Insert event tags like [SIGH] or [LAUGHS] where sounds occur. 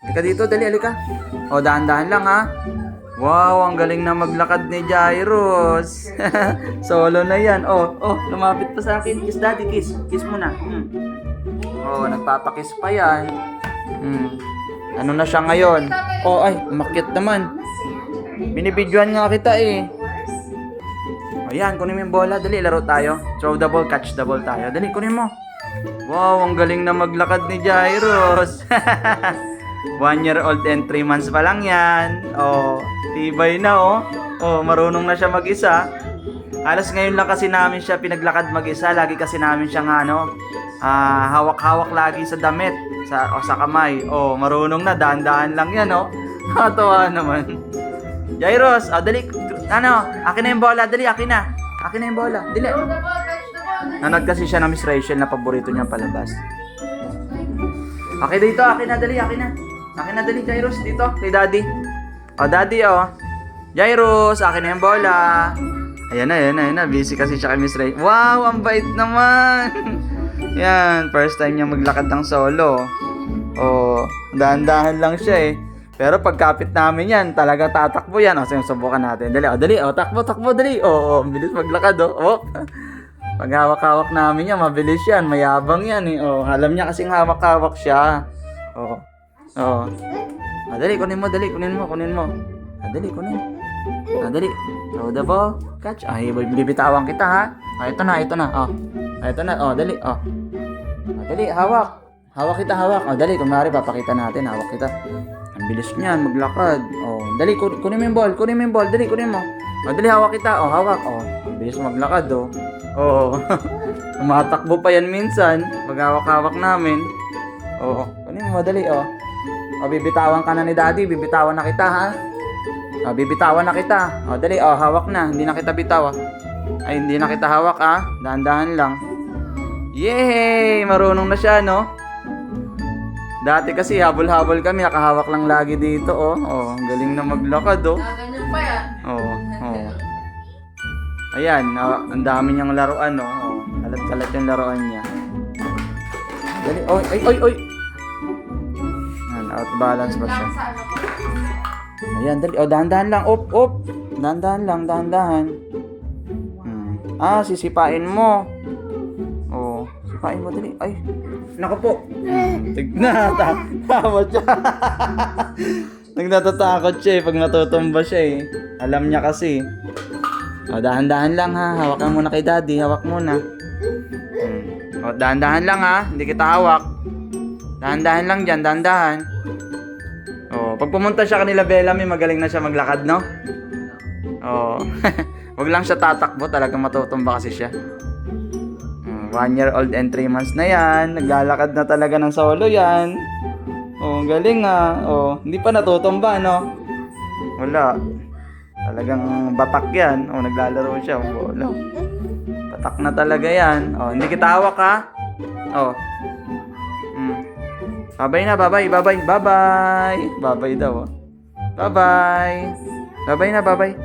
Halika dito, dali, halika. O, dahan-dahan lang ha. Wow, ang galing na maglakad ni Jairus. [LAUGHS] Solo na yan. Oh, oh, lumapit pa sa akin. Kiss daddy, kiss. Kiss mo na. Hmm. Oh, nagpapakiss pa yan. Hmm. Ano na siya ngayon? Oh, ay, umakyat naman. Binibidyoan nga kita eh. Ayan, kunin mo yung bola. Dali, laro tayo. Throw the ball, catch the ball tayo. Dali, kunin mo. Wow, ang galing na maglakad ni Jairus. [LAUGHS] One year old and three months pa lang yan. Oh, tibay na oh. Oh, marunong na siya mag-isa. Halos ngayon lang kasi namin siya pinaglakad mag-isa. Lagi kasi namin siya nga ano, ah, hawak-hawak lagi sa damit. Sa, o sa kamay. Oh, marunong na. Daan-daan lang yan oh. [LAUGHS] Nakatawa naman. Jairus, oh, dali. Ano, akin na yung bola. Dali, akin na. Akin na yung bola. Dali. Nanood kasi siya ng Miss Rachel na paborito niyang palabas. Okay, dito. Akin na, dali. Akin na. Akin na, dali, Jairus. Dito, kay Daddy. O, Daddy, oh. Jairus, akin na yung bola. Ayan na, ayan na, ayan na. Busy kasi siya kay Miss Rachel. Wow, ang bait naman. [LAUGHS] Yan, first time niya maglakad ng solo. Oh, dahan-dahan lang siya eh. Pero pagkapit namin yan, talaga tatakbo yan. O, sige, subukan natin. Dali, o, dali. O, takbo, takbo, dali. O, o, bilis maglakad, o. O. [LAUGHS] Pag hawak-hawak namin yan, mabilis yan. Mayabang yan, eh. O, alam niya kasing hawak-hawak siya. O. O. Ah, dali, kunin mo, dali, kunin mo, kunin mo. Ah, dali, kunin. Ah, dali. Throw the ball. Catch. Ay, bibitawan kita, ha? Ah, ito na, ito na. O. Ah, ito na, o, dali, o. Ah, dali, hawak. Hawak kita, hawak. O, dali, kunwari, papakita natin, hawak kita. Ang bilis niyan, maglakad. O, dali, kun- kunin mo yung ball, kunin mo yung ball, dali, kunin mo. O, dali, hawak kita. O, hawak. O, ang bilis maglakad, o. Oo. [LAUGHS] Tumatakbo pa yan minsan. Pag hawak-hawak namin. Oo. Kunin mo, madali, o. O, bibitawan ka na ni daddy. Bibitawan na kita, ha? O, bibitawan na kita. O, dali, o, hawak na. Hindi na kita bitawa. Ay, hindi na kita hawak, ah. Dahan-dahan lang. Yay! Marunong na siya, no? Dati kasi habol-habol kami, nakahawak lang lagi dito, oh. Oh, galing na maglakad, oh. Ganyan pa yan. Oo, oo. Ayan, ah, ang dami niyang laruan, no? Oh, kalat-kalat yung laruan niya. Dali, oy, oy, oy, oy! Out balance ba siya? Ayan, dali. Oh, dahan-dahan lang. Op, op. Dahan-dahan lang, dahan-dahan. Hmm. Ah, sisipain mo. Oh, sipain mo, dali. Ay, naku po. Tignan, ta- tawa siya. [LAUGHS] Nagtatatakot siya eh pag natutumba siya eh. Alam niya kasi. O, dahan-dahan lang ha. Hawakan mo na kay daddy. Hawak mo na. Hmm. O, dahan-dahan lang ha. Hindi kita hawak. Dahan-dahan lang dyan. Dahan-dahan. O, pag pumunta siya kanila Bellamy, magaling na siya maglakad, no? O, [LAUGHS] wag lang siya tatakbo. Talagang matutumba kasi siya. Hmm, one year old and three months na yan. Naglalakad na talaga ng solo yan. Oh, galing ah. Oh, hindi pa natutumba, no? Wala. Talagang batak yan. Oh, naglalaro siya. Oh, wala. Batak na talaga yan. Oh, hindi kita hawak ha. Oh. Babay na, babay, babay, babay. Babay daw. Oh. Babay. Babay na, babay.